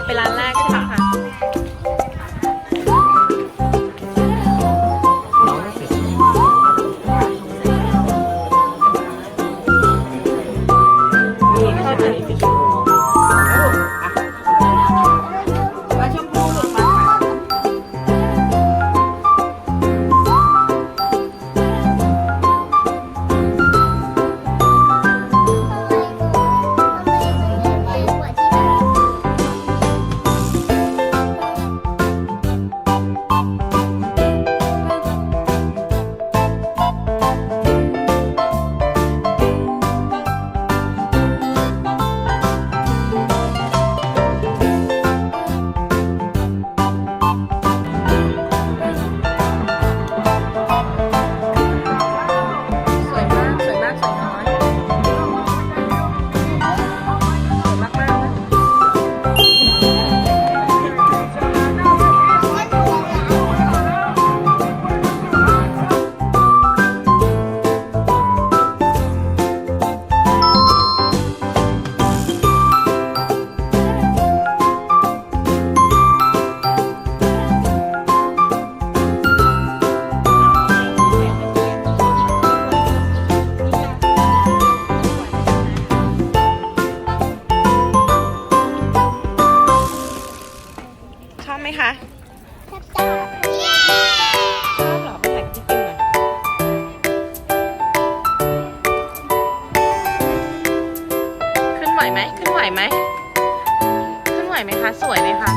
กลับไปร้านแรกใช่ไไหมคะชอบหรอไปถ่ายกับพี่ติน่อยขึ้นไหวไหมขึ้นไหวไหมขึ้นไหวไหมคะ สวยไหมคะ